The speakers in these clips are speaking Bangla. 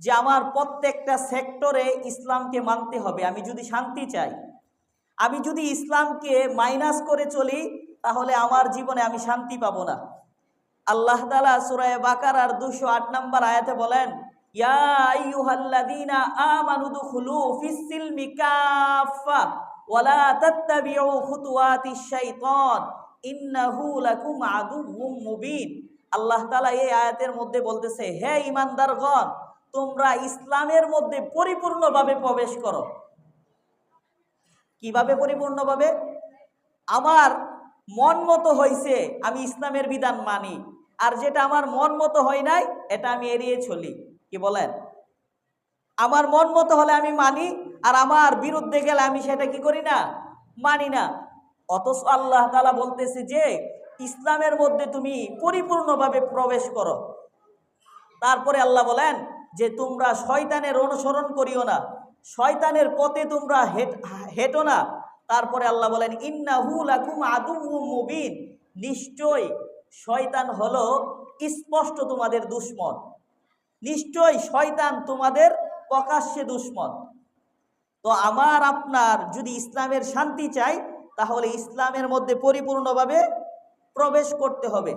যে আমার প্রত্যেকটা সেক্টরে ইসলামকে মানতে হবে, আমি যদি শান্তি চাই, আমি যদি ইসলামকে মাইনাস করে চলি, তাহলে আমার জীবনে আমি শান্তি পাবো না। আল্লাহ তালা সুরায় বাকার আর দুশো আট নম্বর আয়াতে বলেন আল্লাহ তাআলা এই আয়াতের মধ্যে বলতেছে, হে ঈমানদারগণ তোমরা ইসলামের মধ্যে পরিপূর্ণভাবে প্রবেশ করো। কীভাবে পরিপূর্ণভাবে? আমার মন মতো হয়েছে আমি ইসলামের বিধান মানি। আর যেটা আমার মন মতো হয় নাই, এটা আমি এড়িয়ে চলি। কি বলেন? আমার মন মতো হলে আমি মানি, আর আমার বিরুদ্ধে গেলে আমি সেটা কি করি না? মানি না। অথচ আল্লাহ তালা বলতেছে যে, ইসলামের মধ্যে তুমি পরিপূর্ণভাবে প্রবেশ করো। তারপরে আল্লাহ বলেন যে তোমরা শয়তানের অনুসরণ করিও না, শয়তানের পথে তোমরা হেট- হেঁটো না। তারপরে আল্লাহ বলেন, ইন্নাহু লাকুম আদুউম মুবিন। নিশ্চয় শয়তান হলো স্পষ্ট তোমাদের দুশ্মন। নিশ্চয় শয়তান তোমাদের প্রকাশ্যে দুশ্মন। তো আমার, আপনার যদি ইসলামের শান্তি চাই, তাহলে ইসলামের মধ্যে পরিপূর্ণভাবে প্রবেশ করতে হবে।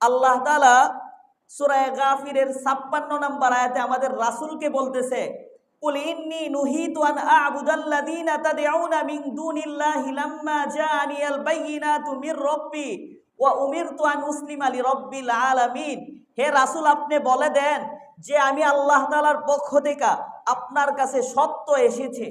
আল্লাহ তালা সুরায় গাফিরের ছাপ্পান্ন নম্বর আয়াতে আমাদের রাসূলকে বলতেছে হে রাসূল, আপনি বলে দেন যে আমি আল্লাহ তাআলার পক্ষ থেকে আপনার কাছে সত্য এসেছে।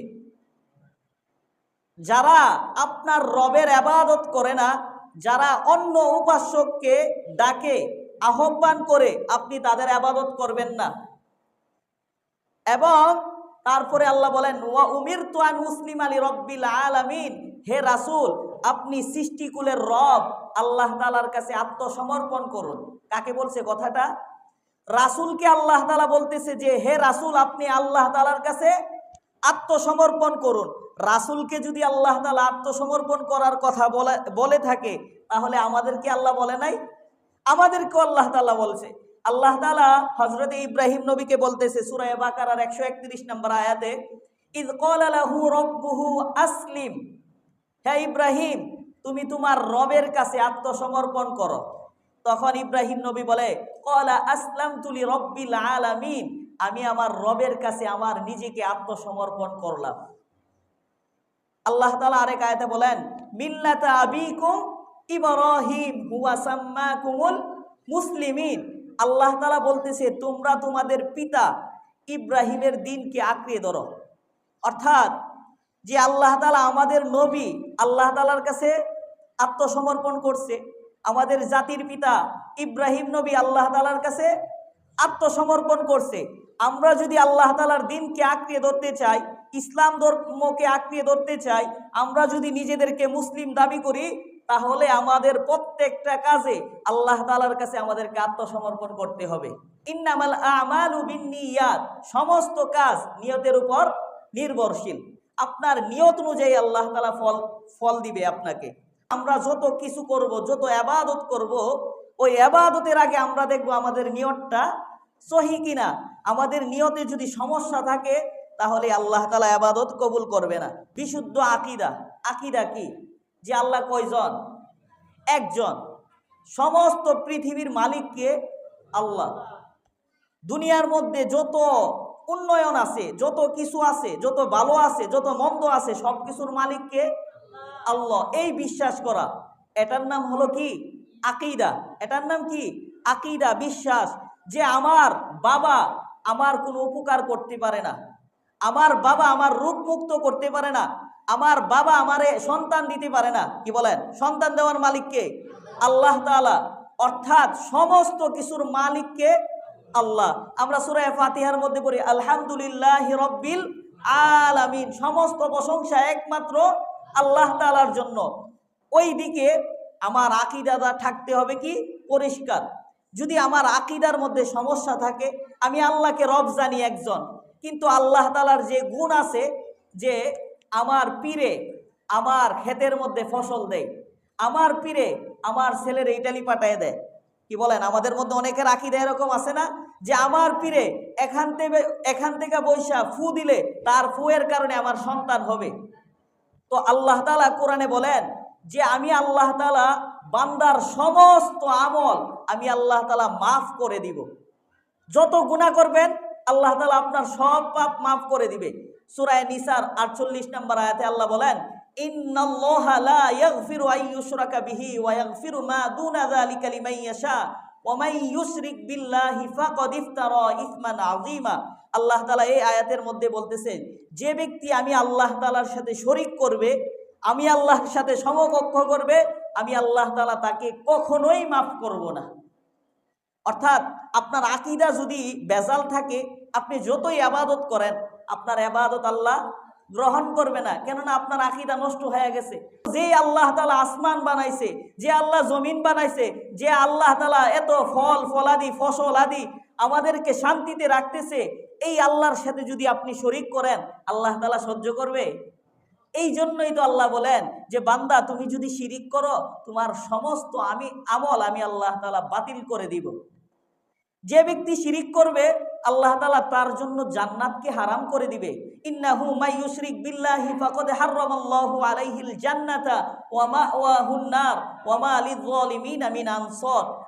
যারা আপনার রবের আবাদত করে না, যারা অন্য উপাসককে ডাকে আহ্বান করে আপনি তাদের আবাদত করবেন না। এবং তারপরে আল্লাহ বলেন, ওয়া উমির তুয়ান মুসলিম আলী রব্বিল আলামিন। হে রাসূল, আপনি সৃষ্টিকুলের রব, আল্লাহ তালার কাছে আত্মসমর্পণ করুন। কাকে বলছে কথাটা? রাসূলকে আল্লাহ তালা বলতেছে যে, হে রাসূল, আপনি আল্লাহ তালার কাছে আত্মসমর্পণ করুন। রাসূলকে যদি আল্লাহ তালা আত্মসমর্পণ করার কথা বলে বলে থাকে, তাহলে আমাদেরকে আল্লাহ বলে নাই আমাদেরকেও আল্লাহ তালা বলছে। আল্লাহ তালা হজরত ইব্রাহিম নবীকে বলতেছে সুরায় বাকারার একশো একত্রিশ নম্বর আয়াতে, ইদ কলালাহু রব্বুহু আসলিম, হে ইব্রাহিম, তুমি তোমার রবের কাছে আত্মসমর্পণ করো। তখন ইব্রাহিম নবী বলে কলা আসলাম তুলি রব্বিল আলামিন, আমি আমার রবের কাছে আমার নিজেকে আত্মসমর্পণ করলাম। আল্লাহ তালা আরেক আয়াতে বলেন, মিল্লাতা আবিকুম ইব্রাহিম হুয়া সাম্মাকুমুল মুসলিমিন। আল্লাহ তালা বলতেছে, তোমরা তোমাদের পিতা ইব্রাহিমের দিনকে আঁকড়িয়ে ধরো। অর্থাৎ যে আল্লাহ তালা আমাদের নবী, আল্লাহ তালার কাছে আত্মসমর্পণ করছে, আমাদের জাতির পিতা ইব্রাহিম নবী আল্লাহ তালার কাছে আত্মসমর্পণ করছে। আমরা যদি আল্লাহ তালার দিনকে আঁকড়িয়ে ধরতে চাই, ইসলাম ধর্মকে আঁকড়িয়ে ধরতে চাই, আমরা যদি নিজেদেরকে মুসলিম দাবি করি তাহলে আমাদের প্রত্যেকটা কাজে আল্লাহ তালার কাছে আমাদেরকে আত্মসমর্পণ করতে হবে। ইন্নামাল আমালু বিন্নিয়াত, সমস্ত কাজ নিয়তের উপর নির্ভরশীল। আপনার নিয়ত অনুযায়ী আল্লাহ তালা ফল ফল দিবে আপনাকে। আমরা যত কিছু করব, যত আবাদত করব, ওই আবাদতের আগে আমরা দেখব আমাদের নিয়তটা সহি কিনা। আমাদের নিয়তে যদি সমস্যা থাকে, তাহলে আল্লাহ তালা আবাদত কবুল করবে না। বিশুদ্ধ আকিদা আকিদা কি? যে আল্লাহ কয়জন? একজন। সমস্ত পৃথিবীর মালিককে আল্লাহ। দুনিয়ার মধ্যে যত উন্নয়ন আছে, যত কিছু আছে, যত ভালো আছে, যত মন্দ আছে, সব কিছুর মালিককে আল্লাহ। এই বিশ্বাস করা। এটার নাম হলো কি? আকিদা। এটার নাম কি? আকিদা, বিশ্বাস। যে আমার বাবা আমার কোনো উপকার করতে পারে না। আমার বাবা আমার রোগ মুক্ত করতে পারে না। আমার বাবা আমারে সন্তান দিতে পারে না। কি বলেন? সন্তান দেওয়ার মালিককে আল্লাহ তাআলা। অর্থাৎ সমস্ত কিছুর মালিককে আল্লাহ। আমরা সুরায় ফাতিহার মধ্যে পড়ি, আলহামদুলিল্লাহ রব্বিল আলামিন। সমস্ত প্রশংসা একমাত্র আল্লাহ তাআলার জন্য। ওই দিকে আমার আকিদাদা থাকতে হবে কি? পরিষ্কার। যদি আমার আকিদার মধ্যে সমস্যা থাকে, আমি আল্লাহকে রব জানি একজন। কিন্তু আল্লাহ তালার যে গুণ আছে যে আমার পীরে আমার ক্ষেতের মধ্যে ফসল দেয়, আমার পীরে আমার ছেলের ইটালি পাঠায় দেয়। কি বলেন? আমাদের মধ্যে অনেকের আকিদা এরকম আছে না? যে আমার পীরে এখান থেকে এখান থেকে বৈশা ফু দিলে তার ফুয়ের কারণে আমার সন্তান হবে। তো আল্লাহ তালা কোরআনে বলেন যে আমি আল্লাহ তালা বান্দার সমস্ত আমল আমি আল্লাহ তালা মাফ করে দিব। যত গুণা করবেন আল্লাহ তালা আপনার সব পাপ মাফ করে দিবে। সুরায় নিসার আটচল্লিশ নম্বর আয়াতে আল্লাহ বলেন আল্লাহ তাআলা এই আয়াতের মধ্যে বলতেছেন যে ব্যক্তি আমি আল্লাহ তাআলার সাথে শরিক করবে, আমি আল্লাহর সাথে সমকক্ষ করবে, আমি আল্লাহ তাআলা তাকে কখনোই মাফ করব না। অর্থাৎ আপনার আকিদা যদি বেজাল থাকে আপনি যতই আবাদত করেন, আপনার আবাদত আল্লাহ গ্রহণ করবে না। কেননা আপনার আকিদা নষ্ট হয়ে গেছে। যে আল্লাহ তালা আসমান বানাইছে, যে আল্লাহ জমিন বানাইছে, যে আল্লাহ তালা এত ফল, ফলাদি, ফসল আদি আমাদেরকে শান্তিতে রাখতেছে, এই আল্লাহর সাথে যদি আপনি শরিক করেন, আল্লাহ তালা সহ্য করবে? এই জন্যই তো আল্লাহ বলেন যে, বান্দা, তুমি যদি শিরিক করো, তোমার সমস্ত আমি আমল আমি আল্লাহ তালা বাতিল করে দিব। যে ব্যক্তি শিরিক করবে আল্লাহ তালা তার জন্য জান্নাতকে হারাম করে দিবে। ইন্নাহু জান্নাতা ওয়া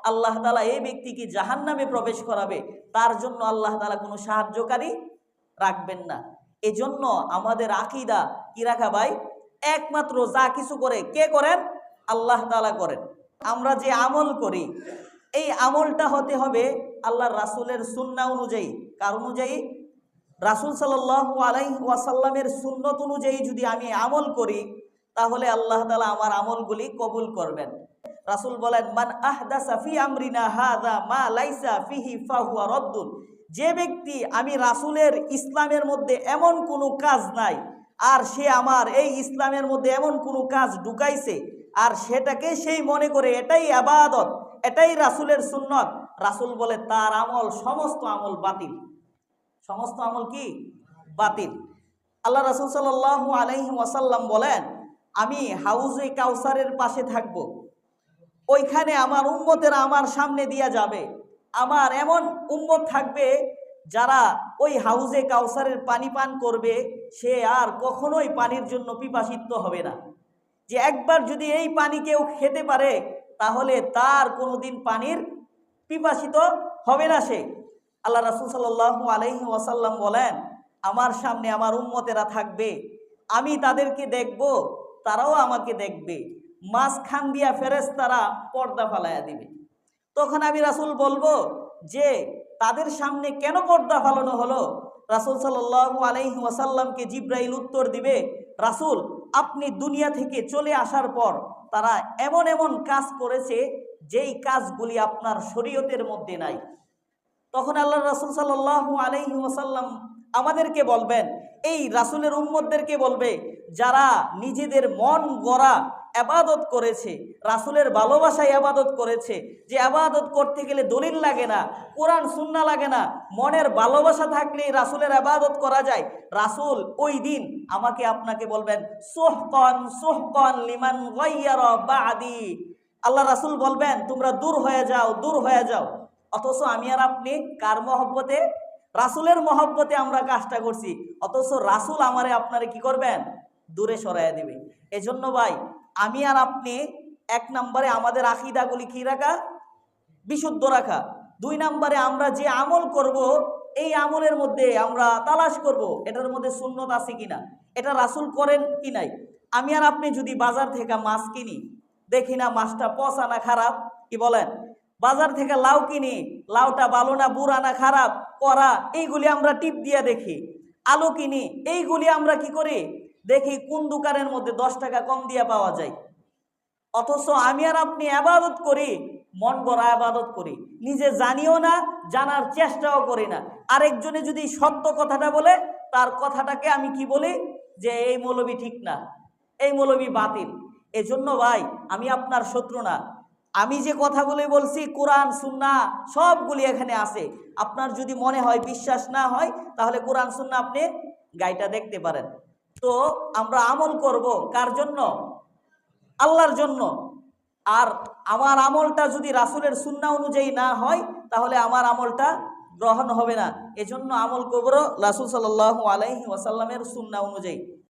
আল্লাহ তাআলা এই ব্যক্তিকে জাহান্নামে প্রবেশ করাবে। তার জন্য আল্লাহ তাআলা কোনো সাহায্যকারী রাখবেন না। এজন্য আমাদের আকীদা কি রাখা ভাই? একমাত্র যা কিছু করে কে করেন? আল্লাহ তাআলা করেন। আমরা যে আমল করি, এই আমলটা হতে হবে আল্লাহর রাসূলের সুন্নাহ অনুযায়ী, কার অনুযায়ী? রাসূল সাল্লাল্লাহু আলাইহি ওয়াসাল্লামের সুন্নত অনুযায়ী যদি আমি আমল করি, তাহলে আল্লাহ তালা আমার আমলগুলি কবুল করবেন। রাসূল বলেন, মান আহদাসা ফি আমরিনা হাযা মা লাইসা ফিহি ফাহুয়া রদ্দুন। যে ব্যক্তি, আমি রাসূলের ইসলামের মধ্যে এমন কোনো কাজ নাই, আর সে আমার এই ইসলামের মধ্যে এমন কোনো কাজ ঢুকাইছে, আর সেটাকে সেই মনে করে, এটাই আবাদত, এটাই রাসূলের সুন্নত। রাসূল বলে, তার আমল সমস্ত আমল বাতিল। সমস্ত আমল কি? বাতিল। আল্লাহ রাসূল সাল্লাল্লাহু আলাইহি ওয়াসাল্লাম বলেন, আমি হাউজে কাউসারের পাশে থাকব। ওইখানে আমার উম্মতেরা আমার সামনে দিয়া যাবে। আমার এমন উম্মত থাকবে যারা ওই হাউজে কাউসারের পানি পান করবে, সে আর কখনোই পানির জন্য পিপাসিত হবে না। যে একবার যদি এই পানি কেউ খেতে পারে, তাহলে তার কোনোদিন পানির পিপাসিত হবে না সে। আল্লাহ রাসুল সাল্লাল্লাহু আলাইহি ওয়াসাল্লাম বলেন, আমার সামনে আমার উম্মতেরা থাকবে, আমি তাদেরকে দেখব, তারাও আমাকে দেখবে। মাঝখান দিয়া ফেরেস তারা পর্দা ফালাইয়া দিবে। তখন আমি রাসুল বলব যে, তাদের সামনে কেন পর্দা ফালানো হলো? রাসুল সাল্লাল্লাহু আলাইহি ওয়াসাল্লামকে জিব্রাইল উত্তর দিবে, রাসুল, আপনি দুনিয়া থেকে চলে আসার পর তারা এমন এমন কাজ করেছে যেই কাজগুলি আপনার শরীয়তের মধ্যে নাই। তখন আল্লাহ রাসুল সাল্লাল্লাহু আলাইহি ওয়াসাল্লাম আমাদেরকে বলবেন, এই রাসুলের উম্মতদেরকে বলবে, যারা নিজেদের মন গড়া আবাদত করেছে, রাসুলের ভালোবাসায় আবাদত করেছে, যে আবাদত করতে গেলে দলিল লাগে না, কোরআন সুন্না লাগে না, মনের ভালোবাসা থাকলেই রাসুলের আবাদত করা যায়, রাসুল ওই দিন আমাকে আপনাকে বলবেন, সোহকন সোহকন লিমান বাদি আল্লাহ রাসুল বলবেন, তোমরা দূর হয়ে যাও, দূর হয়ে যাও। অথচ আমি আর আপনি কার মহব্বতে? রাসুলের মহব্বতে আমরা কাজটা করছি। অথচ রাসুল আমারে আপনারে কি করবেন? দূরে সরাইয়া দিবে। এজন্য ভাই, আমি আর আপনি এক নম্বরে আমাদের আকিদাগুলি কি রাখা? বিশুদ্ধ রাখা। দুই নম্বরে আমরা যে আমল করব, এই আমলের মধ্যে আমরা তালাশ করব, এটার মধ্যে সুন্নত আছে কিনা? এটা রাসুল করেন কি নাই? আমি আর আপনি যদি বাজার থেকে মাছ কিনি দেখি না মাছটা পচা না খারাপ? কি বলেন? বাজার থেকে লাউ কিনি, লাউটা ভালো না বুড়া না খারাপ? করা এইগুলি আমরা টিপ দিয়ে দেখি। আলু কিনি, এইগুলি আমরা কি করি? দেখি কোন দোকানের মধ্যে দশ টাকা কম দিয়ে পাওয়া যায়। অথচ আমি আর আপনি আবাদত করি, মন গড়া আবাদত করি। নিজে জানিও না, জানার চেষ্টাও করি না। আরেকজনে যদি সত্য কথাটা বলে, তার কথাটাকে আমি কি বলি? যে এই মৌলবি ঠিক না, এই মৌলবি বাতিল। এজন্য ভাই, আমি আপনার শত্রু না। আমি যে কথাগুলি বলছি, কোরআন, সুন্না, সবগুলি এখানে আছে। আপনার যদি মনে হয় বিশ্বাস না হয়, তাহলে কোরআন, সুন্না আপনি গাইটা দেখতে পারেন। তো আমরা আমল করব কার জন্য? আল্লাহর জন্য। আর আমার আমলটা যদি রাসুলের সুন্না অনুযায়ী না হয়, তাহলে আমার আমলটা গ্রহণ হবে না। এজন্য আমল করব রাসুল সাল্লাহ আলাইহি ওয়াসাল্লামের সুন্না অনুযায়ী।